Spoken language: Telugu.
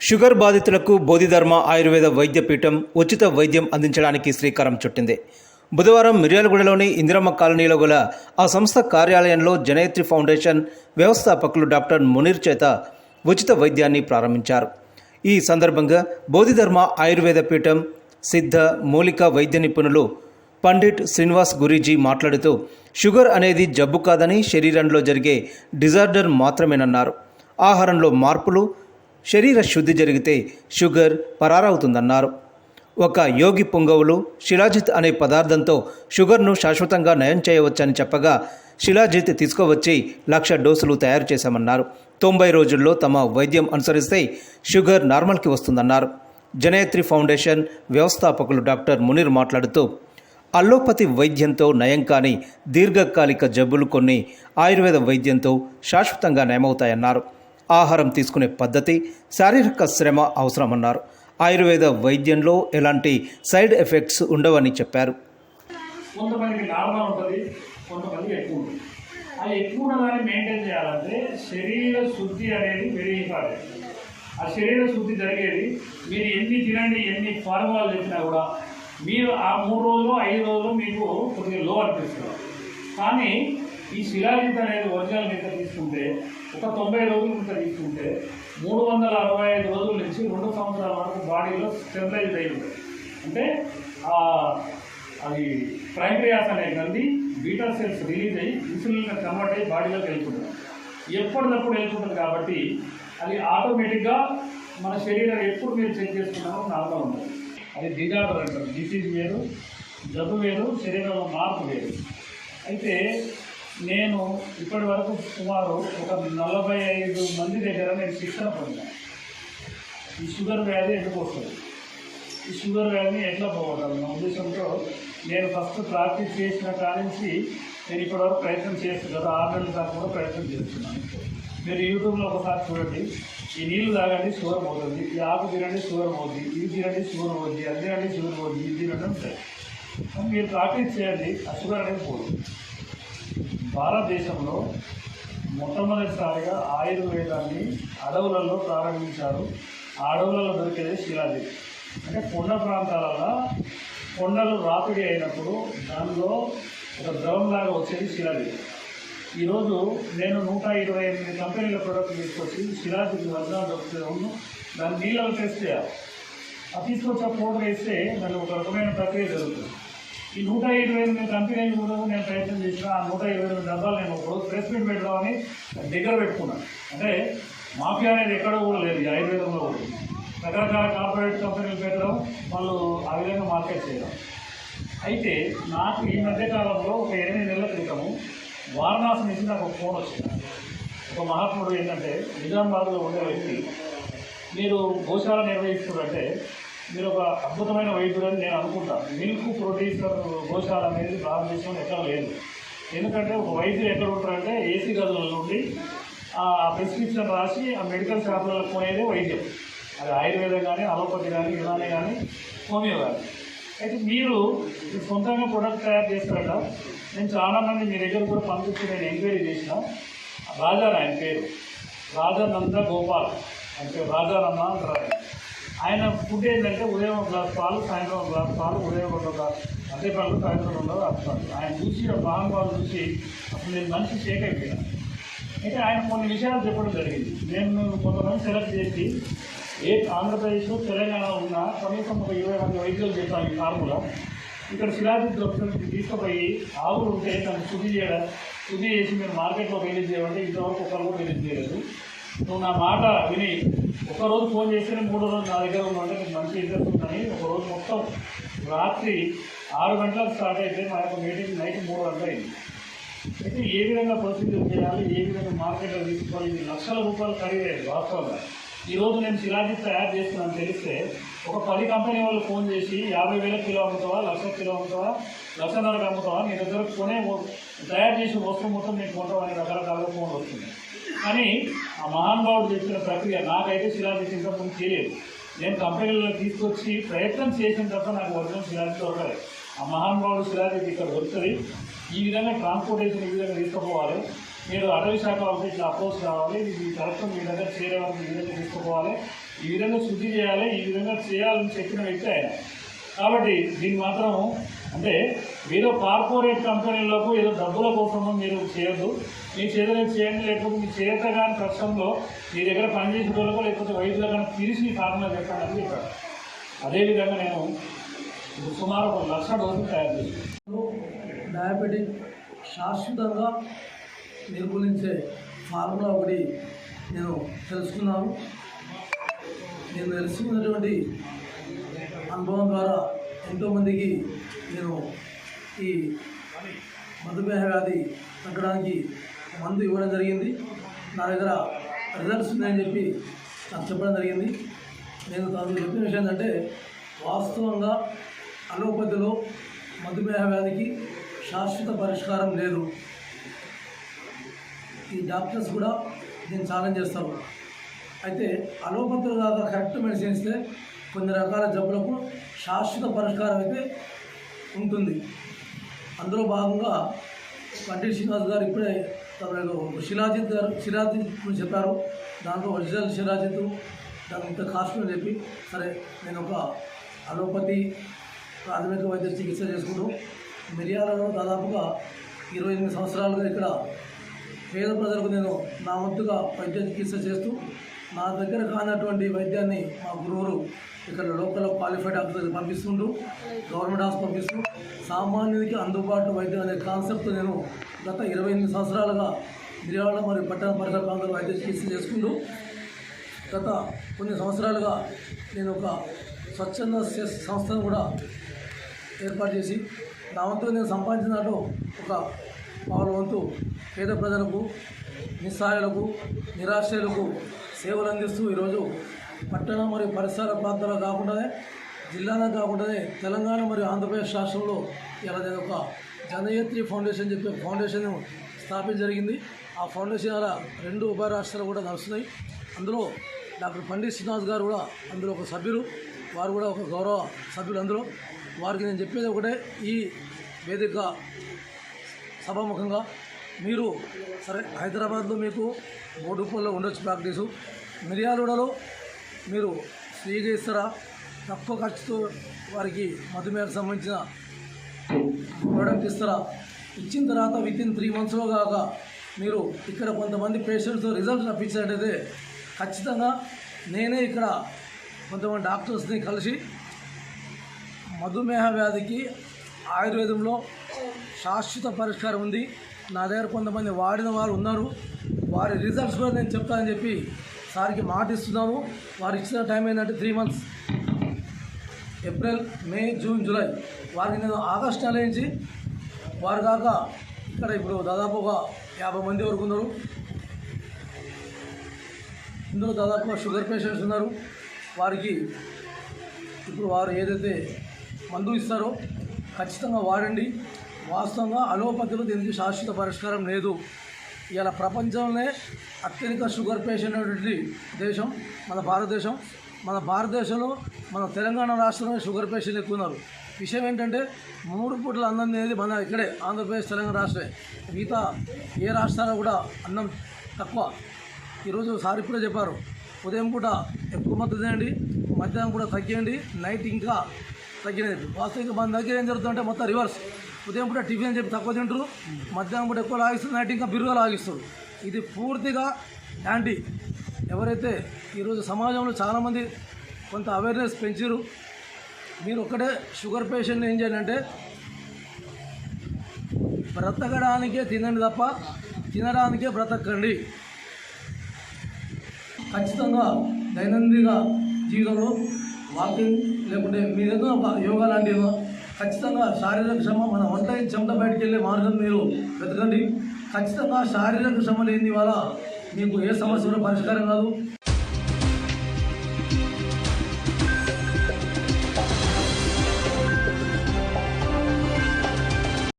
షుగర్ బాధితులకు బోధిధర్మ ఆయుర్వేద వైద్య పీఠం ఉచిత వైద్యం అందించడానికి శ్రీకారం చుట్టింది. బుధవారం మిర్యాలగూడలోని ఇందిరమ్మ కాలనీలో గల ఆ సంస్థ కార్యాలయంలో జనయత్రి ఫౌండేషన్ వ్యవస్థాపకులు డాక్టర్ మునీర్ చేత ఉచిత వైద్యాన్ని ప్రారంభించారు. ఈ సందర్భంగా బోధిధర్మ ఆయుర్వేద పీఠం సిద్ధ మూలిక వైద్య నిపుణులు పండిట్ శ్రీనివాస్ గురీజీ మాట్లాడుతూ షుగర్ అనేది జబ్బు కాదని శరీరంలో జరిగే డిజార్డర్ మాత్రమేనన్నారు. ఆహారంలో మార్పులు శరీర శుద్ధి జరిగితే షుగర్ పరారవుతుందన్నారు. ఒక యోగి పుంగవులు శిలాజిత్ అనే పదార్థంతో షుగర్ను శాశ్వతంగా నయం చేయవచ్చని చెప్పగా శిలాజిత్ తీసుకువచ్చి లక్ష డోసులు తయారు చేశామన్నారు. తొంభై రోజుల్లో తమ వైద్యం అనుసరిస్తే షుగర్ నార్మల్కి వస్తుందన్నారు. జనయత్రి ఫౌండేషన్ వ్యవస్థాపకులు డాక్టర్ మునీర్ మాట్లాడుతూ అల్లోపతి వైద్యంతో నయం కాని దీర్ఘకాలిక జబ్బులు కొన్ని ఆయుర్వేద వైద్యంతో శాశ్వతంగా నయమవుతాయన్నారు. ఆహారం తీసుకునే పద్ధతి శారీరక శ్రమ అవసరమన్నారు. ఆయుర్వేద వైద్యంలో ఎలాంటి సైడ్ ఎఫెక్ట్స్ ఉండవని చెప్పారు. కొంతమందికి నార్మల్ ఉంటుంది కొంతమందికి ఎక్కువ ఉంటుంది. అది ఎక్కువ ఉన్న దాన్ని మెయింటైన్ చేయాలంటే శరీర శుద్ధి అనేది వెరీ ఇంపార్టెంట్ ఆ శరీర శుద్ధి జరిగేది మీరు ఎన్ని తినండి ఎన్ని ఫార్ములాలు చెప్పినా కూడా మీరు ఆ మూడు రోజులు ఐదు రోజులు మీకు కొద్దిగా లో అనిపిస్తున్నారు కానీ ఈ శిలాజిత్ అనేది ఒరిజినల్ కింద తీసుకుంటే ఒక తొంభై రోజుల కింద తీసుకుంటే మూడు వందల అరవై ఐదు రోజుల నుంచి రెండు సంవత్సరాల వరకు బాడీలో స్టెబిలైజ్ అయి ఉంటుంది. అంటే అది ప్రైమరియాస్ అనే గ్రంథి బీటా సెల్స్ రిలీజ్ అయ్యి ఇన్సులిన్ కన్వర్ట్ అయ్యి బాడీలోకి వెళ్తుంటుంది ఎప్పటికప్పుడు వెళ్తుంటుంది కాబట్టి అది ఆటోమేటిక్గా మన శరీరం ఎప్పుడు మీరు చెక్ చేసుకున్నామో నార్మల్ ఉంటుంది. అది డిజార్డర్ అంటారు. డిసీజ్ వేరు జబ్బు వేరు శరీరంలో మార్పు వేరు. అయితే నేను ఇప్పటి వరకు సుమారు ఒక నలభై ఐదు మంది దగ్గర నేను శిక్షణ పొందాను. ఈ షుగర్ వ్యాధి ఎందుకు వస్తుంది? ఈ షుగర్ వ్యాధిని ఎట్లా పోగొట్టాలి? నా ఉద్దేశంతో నేను ఫస్ట్ ప్రాక్టీస్ చేసిన కానించి నేను ఇప్పటివరకు ప్రయత్నం చేస్తాను గత ఆరు నెలల దాకా కూడా ప్రయత్నం చేస్తున్నాను. మీరు యూట్యూబ్లో ఒకసారి చూడండి. ఈ నీళ్ళు తాగండి షుగర్ పోతుంది ఈ ఆకు తినండి షుగర్ పోతుంది ఇది తినండి షుగర్ పోతుంది అది తినండి షుగర్ పోతుంది ఇది తినండి ఉంటాయి మీరు ప్రాక్టీస్ చేయండి ఆ షుగర్ అనేది పోదు. భారతదేశంలో మొట్టమొదటిసారిగా ఆయుర్వేదాన్ని అడవులలో ప్రారంభించారు. ఆ అడవులలో దొరికేది శిలాది అంటే కొండ ప్రాంతాలలో కొండలు రాపిడి అయినప్పుడు దానిలో ఒక ద్రవంలాగా వచ్చేది శిలాది ఈరోజు నేను నూట ఇరవై ఎనిమిది కంపెనీల ప్రొడక్ట్ తీసుకొచ్చి శిలాజిత్ వర్గాలు దొరుకుతుంది దాన్ని నీళ్ళలో టెస్ట్ చేయాలి. ఆ తీసుకొచ్చే పౌడర్ వేస్తే దాని ఒక రకమైన ప్రక్రియ జరుగుతుంది. ఈ నూట ఇరవై ఎనిమిది కంపెనీలు కూడా నేను ప్రయత్నం చేసిన ఆ నూట ఇరవై ఎనిమిది డబ్బాలు నేను ఒకరోజు ప్రెస్ మీట్ పెడదామని దగ్గర పెట్టుకున్నాను. అంటే మాఫియా అనేది ఎక్కడ కూడా లేదు ఈ ఆయుర్వేదంలో కూడా. రకరకాల కార్పొరేట్ కంపెనీలు పెట్టడం వాళ్ళు ఆ విధంగా మార్కెట్ చేయడం. అయితే నాకు ఈ మధ్యకాలంలో ఒక ఎనిమిది నెలల క్రితము వారణాసి నుంచి నాకు ఒక ఫోన్ వచ్చింది. ఒక మహాత్ముడు ఏంటంటే నిజామాబాద్లో ఉండే వ్యక్తి మీరు గోశాల నిర్వహిస్తున్నారంటే మీరు ఒక అద్భుతమైన వైద్యుడు అని నేను అనుకుంటాను మిల్క్ ప్రొడ్యూసర్ గోశాల అనేది భారతదేశంలో ఎక్కడ లేదు. ఎందుకంటే ఒక వైద్యులు ఎక్కడ ఉంటారంటే ఏసీ గదులలో నుండి ఆ ప్రిస్క్రిప్షన్ రాసి ఆ మెడికల్ షాపులకు పోయేదే వైద్యం. అది ఆయుర్వేదం కానీ అలోపతి కానీ యునాని కానీ హోమియో కానీ అయితే మీరు సొంతంగా ప్రొడక్ట్ తయారు చేస్తారట నేను చాలా మంది మీ దగ్గర కూడా పంపించి నేను ఎంక్వైరీ చేసిన. రాజా ఆయన పేరు. రాజానంద గోపాల్ అంటే రాజానన్న అంటారు ఆయన. ఫుడ్ ఏంటంటే ఉదయం ఒక గ్లాస్ పాలు సాయంత్రం ఒక గ్లాస్ పాలు ఉదయం ఒక గ్లాస్ అదే పాలు సాయంత్రం రెండు రాస్తారు ఆయన చూసి ఆ మహానుభావులు చూసి అప్పుడు నేను మనిషి షేక్ అయిపోయినా. అయితే ఆయన కొన్ని విషయాలు చెప్పడం జరిగింది. నేను కొంతమంది సెలెక్ట్ చేసి ఏ ఆంధ్రప్రదేశ్ తెలంగాణ ఉన్న కనీసం ఒక ఇరవై మంది వైద్యులు చెప్పాను ఈ ఫార్ములా. ఇక్కడ శిలాజిత్ దొరుకుతుంది తీసుకుపోయి ఆవులు ఉంటే తను శుద్ధి చేయడం శుద్ధి చేసి మీరు మార్కెట్లో రిలీజ్ చేయాలంటే ఇంతవరకు ఒకరు కూడా రిలీజ్ చేయలేదు. నువ్వు నా మాట విని ఒకరోజు ఫోన్ చేస్తే మూడో రోజు నా దగ్గర ఉందంటే నీకు మంచి ఇంట్రెస్ట్ ఉందని ఒకరోజు మొత్తం రాత్రి ఆరు గంటలకు స్టార్ట్ అయితే మా యొక్క మీటింగ్ నైట్ మూడు గంటలు అయింది. అయితే ఏ విధంగా పరిస్థితులు చేయాలి ఏ విధంగా మార్కెట్లో తీసుకోవాలి లక్షల రూపాయలు ఖరీదు వాస్తవంగా. ఈరోజు నేను శిలాజిత్ తయారు చేస్తున్నాను తెలిస్తే ఒక పది కంపెనీ వాళ్ళు ఫోన్ చేసి యాభై వేల కిలో అమ్ముతావా లక్ష కిలో అమ్ముతావా లక్షన్నరకు అమ్ముతావా నీ దగ్గర కొనే తయారు చేసిన వస్తువు మొత్తం నేను కొంటావు అని రకరకాలుగా ఫోన్ వస్తుంది కానీ ఆ మహానుభావుడు చెప్పిన ప్రక్రియ నాకైతే శిలాజిత్ ఇంతకుముందు తెలియదు. నేను కంపెనీలో తీసుకొచ్చి ప్రయత్నం చేసిన తప్ప నాకు ఒరిజినల్ శిలాజిత్ దొరకలేదు ఆ మహానుభావుడు శిలాజిత్ ఇక్కడ దొరుకుతుంది. ఈ విధంగా ట్రాన్స్పోర్టేషన్ ఈ విధంగా తీసుకుపోవాలి. మీరు అటవీ శాఖ వాళ్ళకి ఇట్లా అప్రోచ్ కావాలి మీ కరెక్ట్ మీ దగ్గర చేరే వరకు ఈ విధంగా తీసుకుపోవాలి ఈ విధంగా శుద్ధి చేయాలి ఈ విధంగా చేయాలని చెప్పిన వ్యక్తి ఆయన. కాబట్టి దీన్ని మాత్రం అంటే మీరు కార్పొరేట్ కంపెనీలకు ఏదో డబ్బుల కోసము మీరు చేయొద్దు. మీ చేతులు చేయండి లేకపోతే మీ చేత కానీ పక్షంలో మీ దగ్గర పనిచేసే వాళ్ళకు లేకపోతే వైద్యులు కానీ పిలిచి కారణంగా చెప్పండి అని అదేవిధంగా నేను సుమారు ఒక లక్ష డోసులు తయారు చేశాను. డయాబెటిక్ శాశ్వతంగా నిర్మూలించే ఫార్ములా ఒకటి నేను తెలుసుకున్నాను. నేను తెలుసుకున్నటువంటి అనుభవం ద్వారా ఎంతోమందికి నేను ఈ మధుమేహ వ్యాధి తగ్గడానికి మందు ఇవ్వడం జరిగింది. నా దగ్గర రిజల్ట్స్ ఉన్నాయని చెప్పి నాకు చెప్పడం జరిగింది. నేను తనకు చెప్పిన విషయం ఏంటంటే వాస్తవంగా అలోపతిలో మధుమేహ వ్యాధికి శాశ్వత పరిష్కారం లేదు. ఈ డాక్టర్స్ కూడా దీన్ని ఛాలెంజ్ చేస్తారు అయితే అలోపతులు కాక కరెక్ట్ మెడిసిన్ ఇస్తే కొన్ని రకాల జబ్బులకు శాశ్వత పరిష్కారం అయితే ఉంటుంది. అందులో భాగంగా పండిట్ శ్రీనివాస్ గారు ఇప్పుడే తమకు శిలాజిత్ గారు శిలాజిత్ చెప్పారు. దాంట్లో ఒరిజినల్ శిలాజిత్ దాని ఇంత కాస్ట్ అని చెప్పి సరే నేను ఒక అలోపతి ప్రాథమిక వైద్య చికిత్స చేసుకుంటూ మిరియాలలో దాదాపుగా ఇరవై ఎనిమిది సంవత్సరాలుగా ఇక్కడ పేద ప్రజలకు నేను నా వంతుగా వైద్య చికిత్స చేస్తూ నా దగ్గర కానటువంటి వైద్యాన్ని మా గురువులు ఇక్కడ లోకల్ క్వాలిఫైడ్ డాక్టర్ పంపిస్తుంటూ గవర్నమెంట్ హాస్పిటల్ పంపిస్తూ సామాన్యునికి అందుబాటు వైద్యం అనే కాన్సెప్ట్ నేను గత ఇరవై ఎనిమిది సంవత్సరాలుగా జిల్లాలో మరియు పట్టణ పరిసర ప్రాంతాల్లో వైద్య చికిత్స చేసుకుంటూ గత కొన్ని సంవత్సరాలుగా నేను ఒక స్వచ్ఛంద సంస్థను కూడా ఏర్పాటు చేసి నా వంతు నేను సంపాదించినట్టు ఒక వారి వంతు పేద ప్రజలకు నిస్సహాయులకు నిరాశ్రయులకు సేవలు అందిస్తూ ఈరోజు పట్టణ మరియు పరిసర ప్రాంతాలు కాకుండానే జిల్లాలో కాకుండానే తెలంగాణ మరియు ఆంధ్రప్రదేశ్ రాష్ట్రంలో ఇలా ఒక జనయత్రి ఫౌండేషన్ చెప్పే ఫౌండేషన్ స్థాపించడం జరిగింది. ఆ ఫౌండేషన్ అలా రెండు ఉభయ రాష్ట్రాలు కూడా నడుస్తున్నాయి. అందులో డాక్టర్ పండిత్ శ్రీనివాస్ గారు కూడా అందులో ఒక సభ్యులు వారు కూడా ఒక గౌరవ సభ్యులు అందులో. వారికి నేను చెప్పేది ఒకటే ఈ వేదిక సభాముఖంగా మీరు సరే హైదరాబాద్లో మీకు బోడుపల్లో ఉండొచ్చు ప్రాక్టీసు. మిర్యాలూడలో మీరు శ్రీగేశ్వర తక్కువ ఖర్చుతో వారికి మధుమేహకు సంబంధించిన ప్రోడక్ట్ ఇస్తారా? ఇచ్చిన తర్వాత విత్ ఇన్ త్రీ మంత్స్లో కాక మీరు ఇక్కడ కొంతమంది పేషెంట్స్ రిజల్ట్ రప్పించినట్టయితే ఖచ్చితంగా నేనే ఇక్కడ కొంతమంది డాక్టర్స్ని కలిసి మధుమేహ వ్యాధికి ఆయుర్వేదంలో శాశ్వత పరిష్కారం ఉంది. నా దగ్గర కొంతమంది వాడిన వారు ఉన్నారు. వారి రిజల్ట్స్ కూడా నేను చెప్తానని చెప్పి సార్కి మాట ఇస్తున్నాము వారు ఇచ్చిన టైం ఏంటంటే three months April May June July వారికి నేను ఆగస్ట్ నెల నుంచి వారు కాక ఇక్కడ ఇప్పుడు దాదాపు ఒక యాభై మంది వరకు ఉన్నారు. ఇందులో దాదాపుగా షుగర్ పేషెంట్స్ ఉన్నారు. వారికి ఇప్పుడు వారు ఏదైతే మందు ఇస్తారో ఖచ్చితంగా వాడండి. వాస్తవంగా అలోపతిలో దీనికి శాశ్వత పరిష్కారం లేదు. ఇలా ప్రపంచంలోనే అత్యధిక షుగర్ పేషెంట్ దేశం మన భారతదేశం మన భారతదేశంలో మన తెలంగాణ రాష్ట్రంలో షుగర్ పేషెంట్లు ఎక్కువ ఉన్నారు. విషయం ఏంటంటే మూడు పూటల అన్నం అనేది మన ఇక్కడే ఆంధ్రప్రదేశ్ తెలంగాణ రాష్ట్రమే. మిగతా ఏ రాష్ట్రాల్లో కూడా అన్నం తక్కువ. ఈరోజు సార్ ఇప్పుడే చెప్పారు ఉదయం పూట ఎక్కువ మద్దతు తినండి మధ్యాహ్నం కూడా తగ్గియండి నైట్ ఇంకా తగ్గినది వాస్తవిక మన దగ్గర ఏం జరుగుతుందంటే మొత్తం రివర్స్. ఉదయం పూట టిఫిన్ చెప్పి తక్కువ తింటారు మధ్యాహ్నం పూట ఎక్కువ లాగిస్తారు నైట్ ఇంకా బిరుగా లాగిస్తారు. ఇది పూర్తిగా యాంటీ. ఎవరైతే ఈరోజు సమాజంలో చాలామంది కొంత అవేర్నెస్ పెంచారు మీరు ఒక్కటే షుగర్ పేషెంట్ని ఏం చేయాలంటే బ్రతకడానికే తినండి తప్ప తినడానికే బ్రతకండి. ఖచ్చితంగా దైనందిన జీవితంలో వాకింగ్ లేకుంటే మీరు ఏదో యోగా లాంటిదో ఖచ్చితంగా శారీరక శ్రమ మన ఒంటరి చెమట బయటకు వెళ్ళే మార్గం మీరు వెతకండి. ఖచ్చితంగా శారీరక శ్రమ లేని వల్ల మీకు ఏ సమస్య కూడా పరిష్కారం కాదు.